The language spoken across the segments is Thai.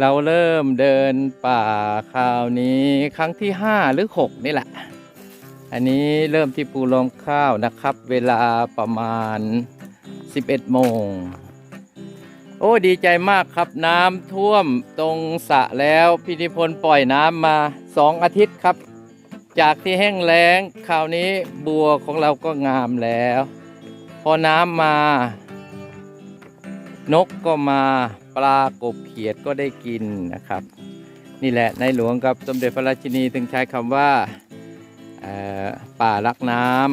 เราเริ่มเดินป่าคราวนี้ครั้งที่ห้าหรือหกนี่แหละ อันนี้เริ่มที่ปูลมข้าวนะครับ เวลาประมาณ 11 โมง โอ้ดีใจมากครับน้ำท่วมตรงสระแล้วพิธิพลปล่อยน้ำมาสองอาทิตย์ครับ จากที่แห้งแล้งคราวนี้บัวของเราก็งามแล้ว พอน้ำมา นกก็มา ปลากบเขียดก็ได้กินนะครับ นี่แหละในหลวงกับสมเด็จพระราชินีถึงใช้คำว่าป่ารักน้ำ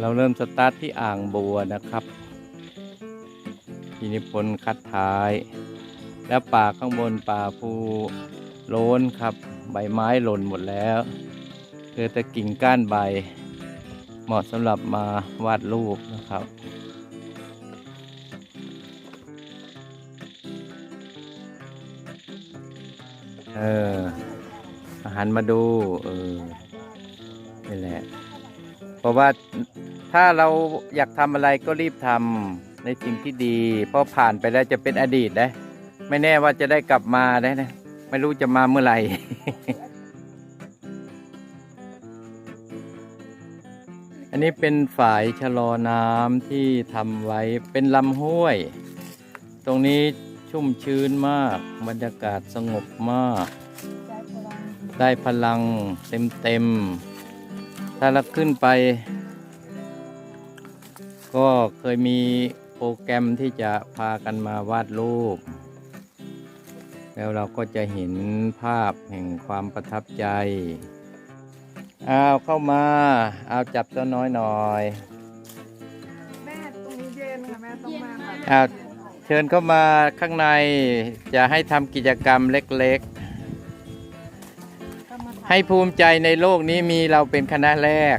เราเริ่มสตาร์ทที่อ่างบัวนะครับพินิพนธ์คัดท้าย แล้วป่าข้างบนป่าภูโล้นครับ ใบไม้หล่นหมดแล้วคือแต่กิ่งก้านใบ เหมาะสำหรับมาวาดรูปนะครับเออหันมาดูเออนี่แหละเพราะว่าถ้าเราอยากทำอะไรก็รีบทำในสิ่งที่ดี เพราะผ่านไปแล้วจะเป็นอดีตนะ ไม่แน่ว่าจะได้กลับมาได้นะ ไม่รู้จะมาเมื่อไหร่ อันนี้เป็นฝายชะลอน้ำที่ทำไว้เป็นลำห้วย ตรงนี้ชุ่มชื้นมาก บรรยากาศสงบมาก ได้พลังเต็มเต็ม ถ้าเราขึ้นไป ก็เคยมีโปรแกรมที่จะพากันมาวาดรูป แล้วเราก็จะเห็นภาพแห่งความประทับใจเอาเข้ามาเอาจับตัวน้อยหน่อยแม่ตรงนี้เย็นค่ะแม่ต้องมาค่ะเอาเชิญเข้ามาข้างในจะให้ทำกิจกรรมเล็กต้องมาๆให้ภูมิใจในโลกนี้มีเราเป็นคณะแรก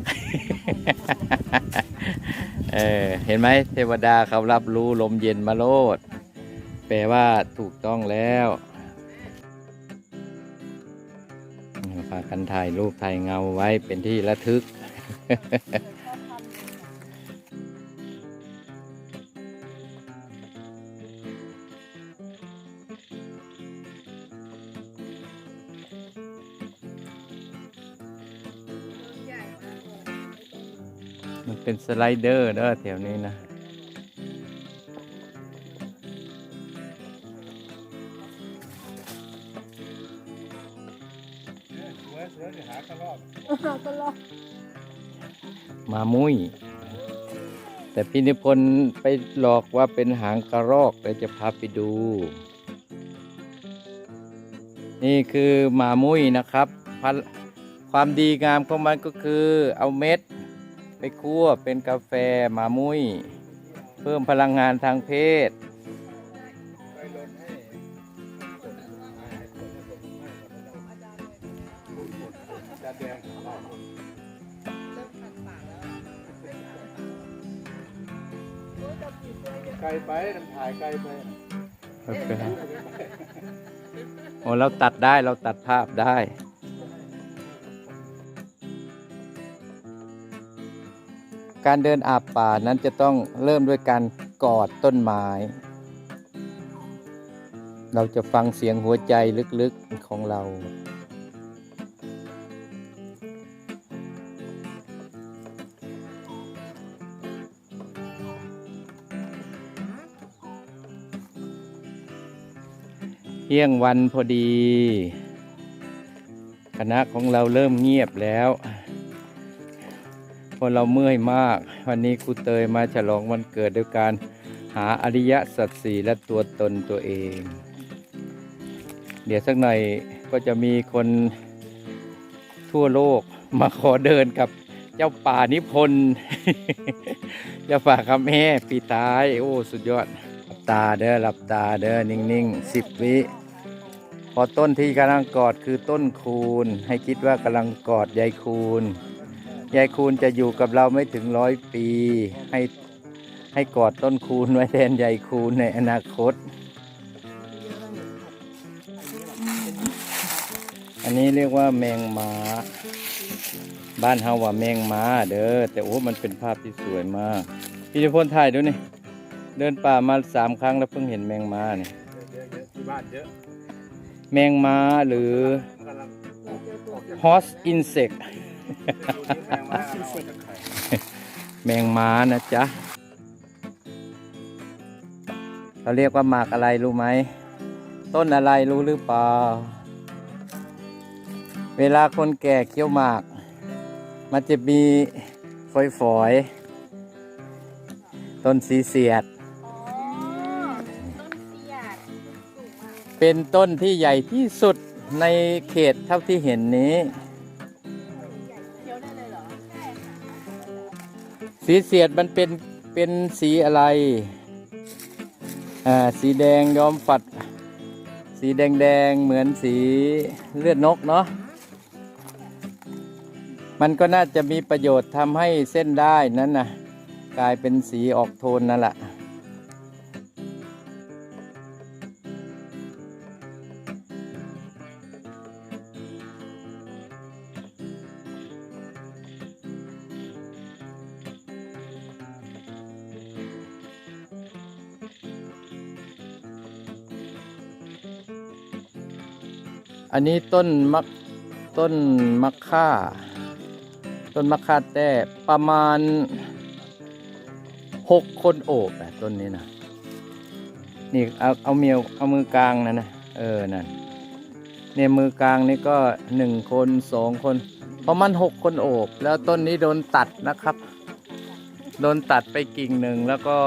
เออเห็นไหมเทวดาเขารับรู้ลมเย็นมาโลดแปลว่าถูกต้องแล้ว กันถ่ายรูปถ่ายเงาไว้เป็นที่ระทึก มันเป็นสไลเดอร์เด้อแถวนี้นะ มามุ้ยแต่พี่นิพนธ์ไปหลอกว่าเป็นหางกระรอกเลยจะพาไปดู นี่คือหมามุ้ยนะครับความดีงามของมันก็คือเอาเม็ด ไปคั่วเป็นกาแฟหมามุ้ย เพิ่มพลังงานทางเพศ ไกลไปโอเคโอ้เราตัดได้เราตัดภาพได้การเดินอาบป่านั้นจะต้องเริ่มด้วยการกอดต้นไม้ เราจะฟังเสียงหัวใจลึกๆของเรา เที่ยงวันพอดี คณะของเราเริ่มเงียบแล้วเพราะเราเมื่อยมาก วันนี้ครูเตยมาฉลองวันเกิดด้วยการหาอริยสัจสี่และตัวตนตัวเอง เดี๋ยวสักหน่อยก็จะมีคนทั่วโลกมาขอเดินกับเจ้าป่านิพนธ์เจ้าป่าคำแห่ปีตาย โอ้ สุดยอด ตาเด้อหลับตาเด้อนิ่งๆสิบวิพอต้นที่กำลังกอดคือต้นคูณ ให้คิดว่ากำลังกอดยายคูณยายคูณจะอยู่กับเราไม่ถึงร้อยปี ให้ให้กอดต้นคูณไว้แทนยายคูณในอนาคต อันนี้เรียกว่าแมงม้า บ้านเฮาว่าแมงม้าเด้อแต่โอ้มันเป็นภาพที่สวยมากพี่จะพลถ่ายดูนี่ เดินป่ามาสามครั้งแล้วเพิ่งเห็นแมงม้าเนี่ยเยอะๆเยอะที่บ้านเยอะแมงม้าหรือ มันกำลังออกจาก horse insect ดูที่แมงมาเราออกจากไข่แมงม้านะจ๊ะเขาเรียกว่าหมากอะไรรู้ไหม ต้นอะไรรู้หรือเปล่า เวลาคนแก่เคี้ยวหมาก มันจะมีฝอยๆ ต้นสีเสียด เป็นต้นที่ใหญ่ที่สุดในเขตเท่าที่เห็นนี้เคี้ยวได้เลยเหรอใช่ค่ะสีเสียดมันเป็นเป็นสีอะไร อ่า สีแดงย้อมฝัด สีแดงแดงๆเหมือนสีเลือดนกเนาะ มันก็น่าจะมีประโยชน์ทำให้เส้นได้นั้นนะกลายเป็นสีออกโทนนั่นแหละ อันนี้ต้นมะต้นมะค่า ต้นมะค่าแต้ประมาณหกคนโอบนะต้นนี้นะนี่เอาเอาเมียวเอามือกลางนะนะเออนั่นเนี่ยมือกลางนี่ก็หนึ่งคนสองคนประมาณหกคนโอบ แล้วต้นนี้โดนตัดนะครับ โดนตัดไปกิ่งหนึ่งแล้วก็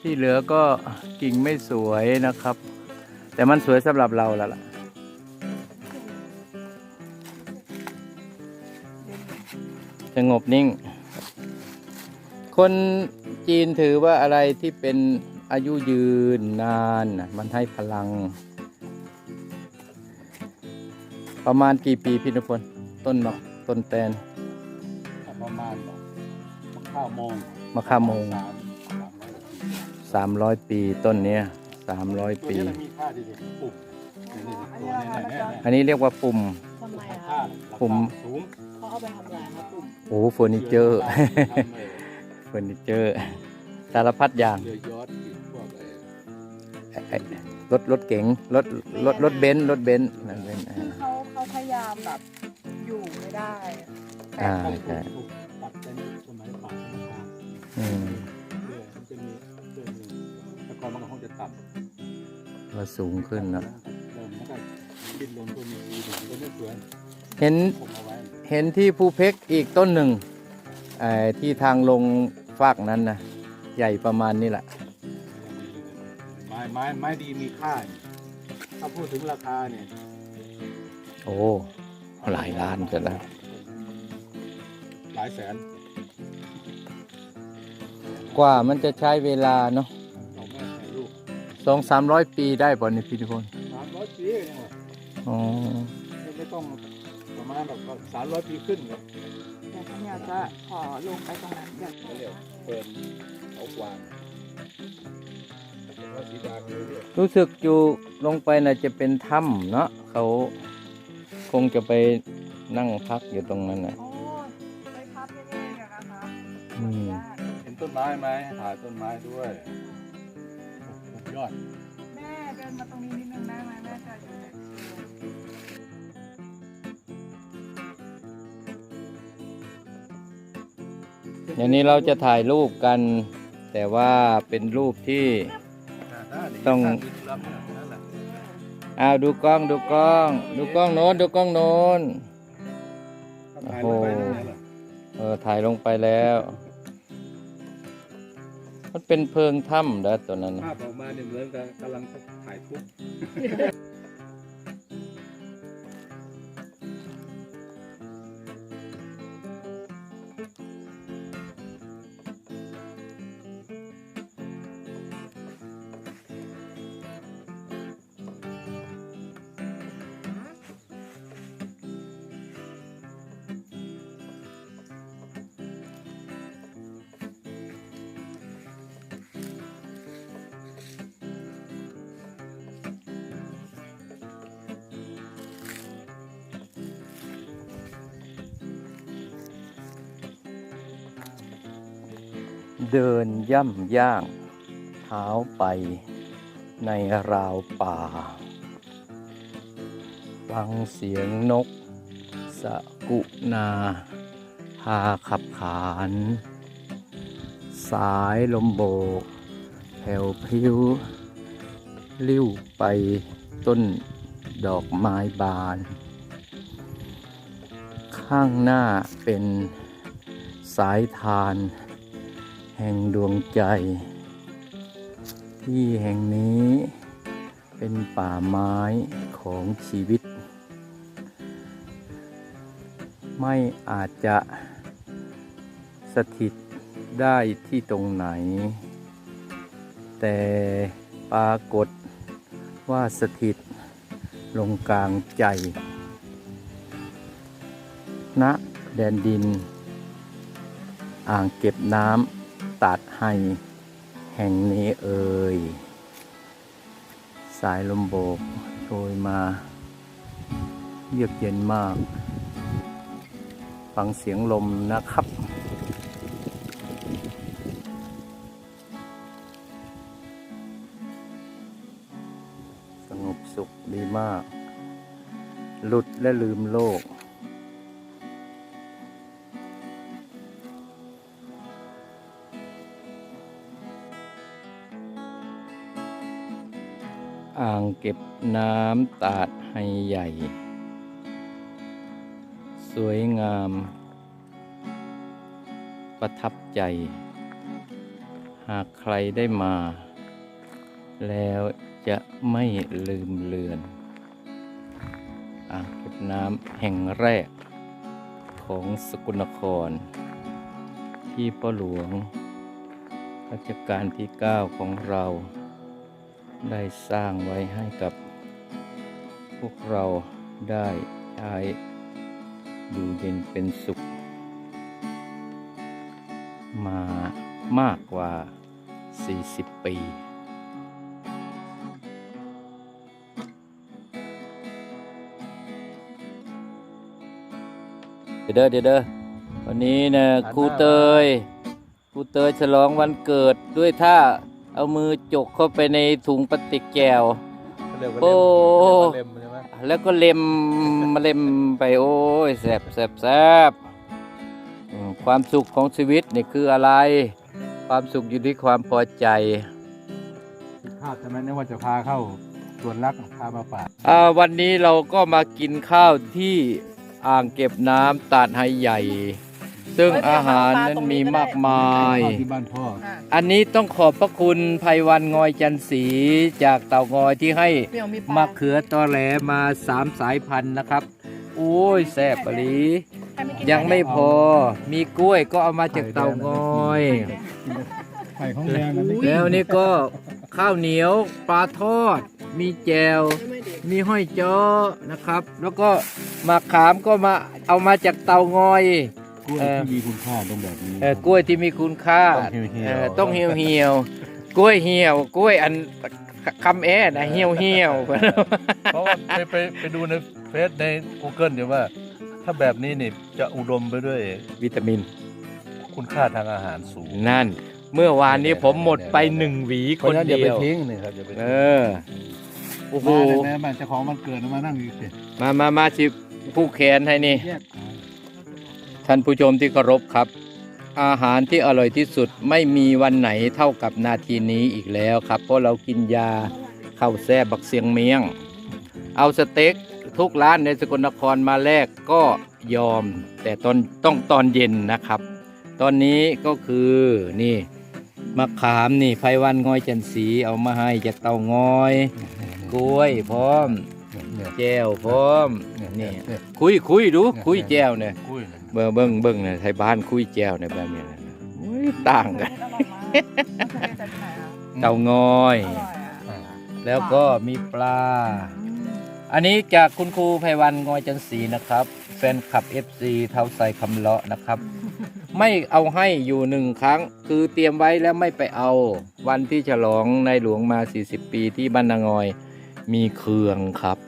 ที่เหลือก็กิ่งไม่สวยนะครับ แต่มันสวยสำหรับเราแล้วล่ะ สงบนิ่ง คนจีนถือว่าอะไรที่เป็นอายุยืนนานน่ะมันให้พลัง ประมาณกี่ปีพี่นพลต้นมะต้นแตนประมาณข้าวโมงมะข่าโมงสามสามร้อยปีสามร้อยปีต้นเนี้ยสามร้อยตัวปีนี้มันมีค่าดีๆปุ่มนี่ๆตัวนี้แน่ๆอันนี้เรียกว่าปุ่มทำไมราอะคาคะปุ่มสูง เขาเอาไปทำอะไรครับปุ่มโอ้เฟอร์นิเจอร์เฟอร์นิเจอร์ สารพัดอย่างเรือยอดพวกไอ้ไอ้รถรถเก๋งรถรถรถเบนซ์รถเบนซ์นั่นเป็นอ่าคือเขาเขาพยายามแบบอยู่ไม่ได้ อ่าต้องใช่ถูกตัดเป็นสมัยป่าธรรมชาติอืมเรือมันจะมีเรือหนึ่งแต่ก่อนมันก็คงจะต่ำว่าสูงขึ้นเนอะเริ่มแล้วก็ดิ้นรนตัวมีดีหนึ่งก็ไม่สวยเห็นผมเอาไว้ เห็นที่ภูเพกอีกต้นหนึ่งไอ้ที่ทางลงฟากนั้นนะใหญ่ประมาณนี้แหละ ไม้ไม้ไม้ดีมีค่านี่ถ้าพูดถึงราคาเนี่ย โอ้ หลายล้านกันแล้ว หลายแสน กว่ามันจะใช้เวลาเนาะเราแม่ถ่ายรูปสองสามร้อยปีได้บ่ในพิธีพลสามร้อยปียังไงอ๋อไม่ไม่ต้อง ประมาณแบบสามร้อยปีขึ้นครับเดี๋ยวฉันอยากจะขอลงไปตรงนั้นเดี๋ยวเขาเรียกเปิดเขากวางเขาสีดาเลยเนี่ยรู้สึกอยู่ลงไปน่ะจะเป็นถ้ำเนาะเขาคงจะไปนั่งพักอยู่ตรงนั้นนะโอ้ไปพับยังไงอะคะครับอืม เห็นต้นไม้ไหมถ่ายต้นไม้ด้วยสุดยอด เดี๋ยวนี้เราจะถ่ายรูปกัน แต่ว่าเป็นรูปที่ ต้อง อ้าวดูกล้องดูกล้อง ดูกล้องโน้นดูกล้องโน้นถ่ายลงไปนั่นแหละเออถ่ายลงไปแล้ว มันเป็นเพิงถ้ำเด้อตัวนั้นน่ะ ภาพออกมาเนี่ยเหมือนกับกำลังถ่ายทุกข์ เดินย่ำย่าง เท้าไปในราวป่า ฟังเสียงนก สะกุนาพาขับขาน สายลมโบก แผ่วพริ้ว ลิ้วไปต้นดอกไม้บาน ข้างหน้าเป็นสายทาน แห่งดวงใจ ที่แห่งนี้เป็นป่าไม้ของชีวิต ไม่อาจจะสถิตได้ที่ตรงไหน แต่ปรากฏว่าสถิตลงกลางใจณแดนดิน อ่างเก็บน้ำ ตัดให้แห่งนี้เอ่ย สายลมโบกโชยมา เยือกเย็นมาก ฟังเสียงลมนะครับสงบสุขดีมาก หลุดและลืมโลก เก็บน้ำตาดไฮใหญ่ สวยงาม ประทับใจ หากใครได้มา แล้วจะไม่ลืมเลือน อ่างเก็บน้ำแห่งแรกของสกลนคร ที่พ่อหลวงรัชกาลที่ 9 ของเรา ได้สร้างไว้ให้กับ พวกเราได้ใช้อยู่เย็นเป็นสุข มามากกว่า 40 ปีเดี๋ยวเด้อเดี๋ยวเด้อวันนี้นะครูเตยครูเตยฉลองวันเกิดด้วยท่า เอามือจกเข้าไปในถุงพลาสติกแก้วเรียกว่าโอ้ เล็มเรียกว่าเล็มใช่ไหมแล้วก็เล็มมาเล็มไปโอ้ยแสบแสบแสบอืมความสุขของชีวิตนี่คืออะไร ความสุขอยู่ที่ความพอใจคาดใช่ไหมเนี่ยว่าจะพาเข้าสวนรักพามาป่าอ่าวันนี้เราก็มากินข้าวที่อ่างเก็บน้ำตาดไฮใหญ่ ซึ่งอาหารนั้นมีมากมายข้าวที่บ้านพ่ออะอันนี้ต้องขอบพระคุณภัยวันงอยจันทร์ศรีจากเต่างอยที่ให้เปรี้ยวมีปลามะเขือตอแหลมาสามสายพันธุ์นะครับ โอ้ยแซ่บปลีใครไม่กินยังไม่พอมีกล้วยก็เอามาจากเต่างอย ไข่ของแดงนั้นนี่แล้วนี่ก็ข้าวเหนียวปลาทอด มีแจว มีห้อยจ้อนะครับ แล้วก็มะขามก็มาเอามาจากเตางอย กล้วยเออที่มีคุณค่าตรงแบบนี้เอ่อกล้วยที่มีคุณค่าต้องเหี่ยวๆเอ่อต้องเหี่ยวเหี่ยวๆกล้วยเหี่ยวกล้วยอันคำแอนะเหี่ยวเหี่ยวเพราะว่าไปไปไปดูในเฟซใน Google เดี๋ยวว่า ถ้าแบบนี้นี่จะอุดมไปด้วยวิตามิน คุณค่าทางอาหารสูงนั่น เมื่อวานนี้ผมหมดไปหนึ่งหวีเพคราะนฉะนั้นอย่าเดีไปยวทิ้งนี่ครับอย่าไปเอทิ้งอโอ้โหมาเนี่ยนะมันเจ้าของมันเกิดมานั่งอยู่สิมามามาชิผู้แขนให้นี่แยก ท่านผู้ชมที่เคารพครับ อาหารที่อร่อยที่สุดไม่มีวันไหนเท่ากับนาทีนี้อีกแล้วครับ เพราะเรากินยาเข้าแซ่บักเสียงเมียง เอาสเต็กทุกร้านในสกลนครมาแลกก็ยอม แต่ตอนต้องตอนเย็นนะครับ ตอนนี้ก็คือนี่มะขามนี่ไพวันงอยจันสีเอามาให้จากเตางอย กล้วยพร้อมแก้วพร้อมนี่คุยคุยดูคุยแก้วเนี่ย กุ้ยนะ เบิ่งเบิ่งเบิ่งเนี่ยไทยบ้านคุยแก้วเนี่ยแบบนี้นะโอ้ยต่างกันอร่อยมากมันคือจากที่ไหนอะเตางอยอร่อยอะแล้วก็มีปลา อันนี้จากคุณครูไพวันงอยจันทรีนะครับ แฟนคลับ FC เท้าใส่คำเลาะนะครับ ไม่เอาให้อยู่หนึ่งครั้ง คือเตรียมไว้แล้วไม่ไปเอา วันที่ฉลองในหลวงมา 40 ปีที่บ้านนางอย มีเครื่องครับ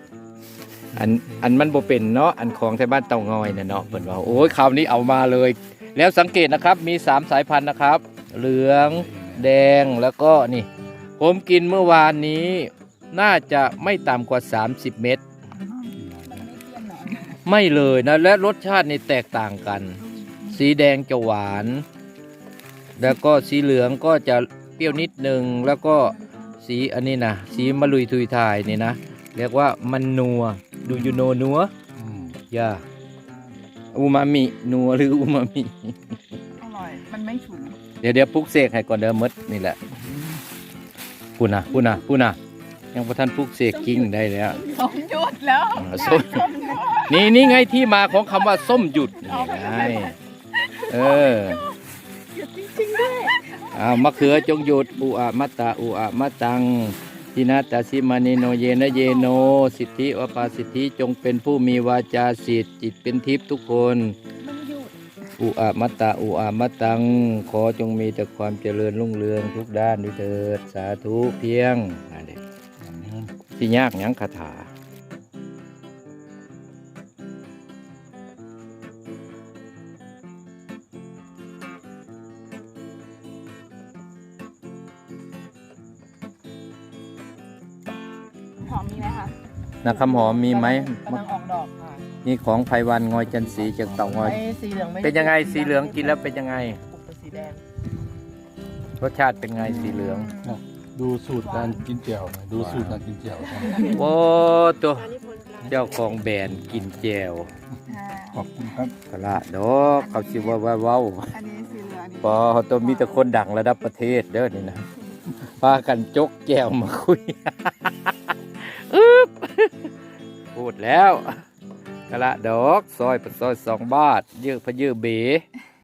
อันอันมันบ่เป็นเนาะอันของไทยบ้านเตางอยเนี่ยเนาะเปิดว่าโอ้ยคราวนี้เอามาเลย แล้วสังเกตนะครับมี 3 สายพันธุ์นะครับ เหลืองแดงแล้วก็นี่ ผมกินเมื่อวานนี้ น่าจะไม่ต่ำกว่า 30 เม็ดไม่เปรี้ยวหนอนไม่เลยนะ และรสชาตินี่แตกต่างกัน สีแดงจะหวาน แล้วก็สีเหลืองก็จะเปรี้ยวนิดนึงแล้วก็สีอันนี้นะสีมะลุยทุยทายนี่นะ เรียกว่ามันนัว ดูยูโนนัวอืมย่าอูมามินัวหรืออูมามิ อร่อย มันไม่ฉุนเดี๋ยวเดี๋ยวปลุกเสกให้ก่อนเดิมมดนี่แหละพูดนะพูดนะพูดนะยังพระท่านปลุกเสกกิ้งได้แล้วสมหยุดแล้วอ่าส้มนี่นี่ไงที่มาของคำว่าส้มหยุดนี่ไงเออหยุดจริงๆด้วยอามะเขือจงหยุดอุอะมัตตาอุอะมัตตัง ทินาตาสิมานิโนเยนะเยโน สิทธิวปาสิทธิจงเป็นผู้มีวาจาสิทธิจิตเป็นทิพย์ทุกคนอุอามะตตาอุอามะตัง ขอจงมีแต่ความเจริญรุ่งเรืองทุกด้านด้วยเถิด สาธุเพียงที่ยากยังคาถา นะคำหอมมีไหม กำลังออกดอกค่ะนี่ของไพวันงอยจันทร์ศรีจากเต่างอย ไอ้สีเหลืองไม่เป็นยังไงสีเหลืองกินแล้วเป็นยังไง ปลูกเป็นสีแดงรสชาติเป็นไงสีเหลือง ดูสูตรการกินแจ่วหน่อยดูสูตรการกินแจ่วหน่อยโอ้ตัวเจ้าของแบรนด์กินแจวค่ะขอบคุณครับกะละดอกเขาสิว่าว่าเว้าอันนี้สีเหลืองอันนี้พอตัวมีแต่คนดังระดับประเทศเด้อนี่นะพากันจกแก้วมาคุย อึ๊บ พูดแล้วกะละดอกซอยปะซอยสองบาทยื้อพยื้อเบ